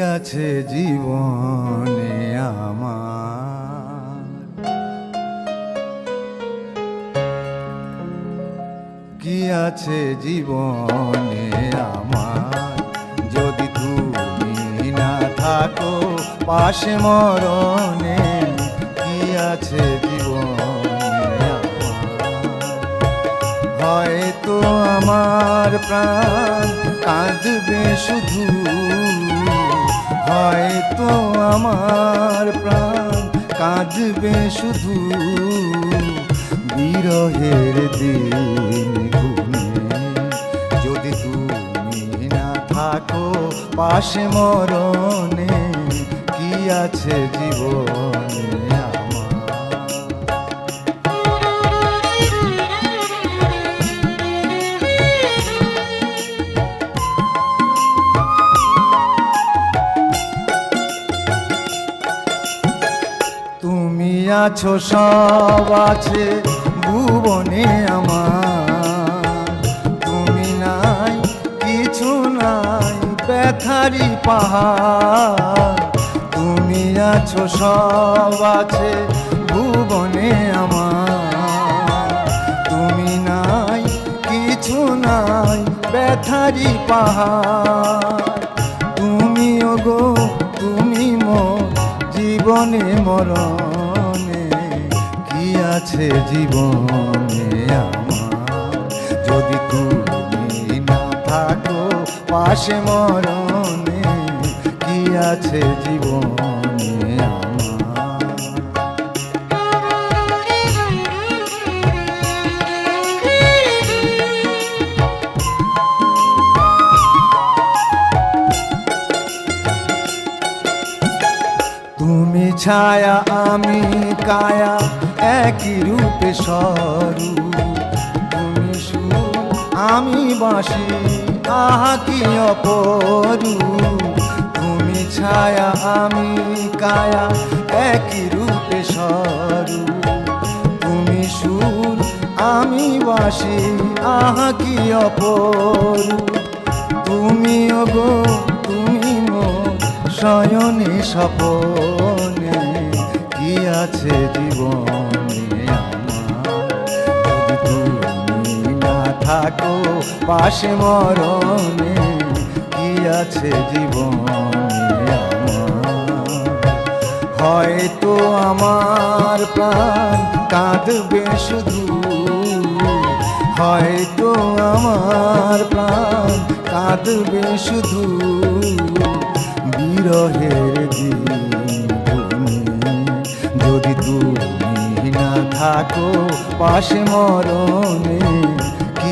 আছে জীবনে আমার। কি আছে জীবনে আমার? যদি তুমি না থাকো পাশে মরণে, কি আছে জীবনে হয়তো আমার প্রাণ কাঁদবে শুধু হয়তো আমার প্রাণ কাঁদবে শুধু বিরহের দিন যদি তুমি না থাকো পাশে মরণে, কি আছে জীবনে আছো, সব আছে ভুবনে আমার। তুমি নাই, কিছু নাই ব্যথারি পাহাড়। তুমি আছো, সব আছে ভুবনে আমার। তুমি নাই, কিছু নাই ব্যথারি পাহাড়। তুমি গো তুমি মো, জীবনে মরণে। আছে জীবনে আমার। যদি তুমি না থাকো, পাশে মরণে কি আছে জীবনে ছায়া, আমি কায়া একই রূপে সরু। তুমি সুর আমি বাঁশি আহা কি অপরু তুমি ছায়া, আমি কায়া, একই রূপে সরু। তুমি সুর আমি বাঁশি আহা কি অপরু তুমি গো তুমি মো, শয়নে, স্বপনে, কি আছে জীবনে? থাকো, পাশে মরণে কি আছে জীবন হয়তো আমার প্রাণ কাঁদবে শুধু, হয়তো আমার প্রাণ কাঁদবে শুধু বিরহের দিনে যদি তুমি না থাকো, পাশে মরণে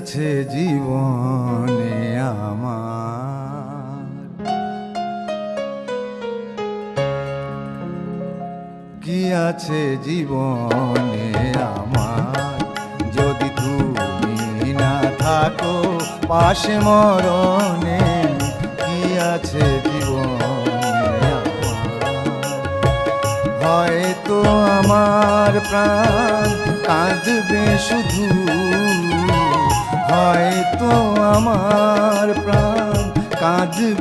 আছে জীবনে আমার। কি আছে জীবনে আমার? যদি তুমি না থাকো পাশে মরণে, কি আছে জীবনে হয়তো আমার প্রাণ কাঁদবে শুধু হয়তো আমার প্রাণ কাঁদবে।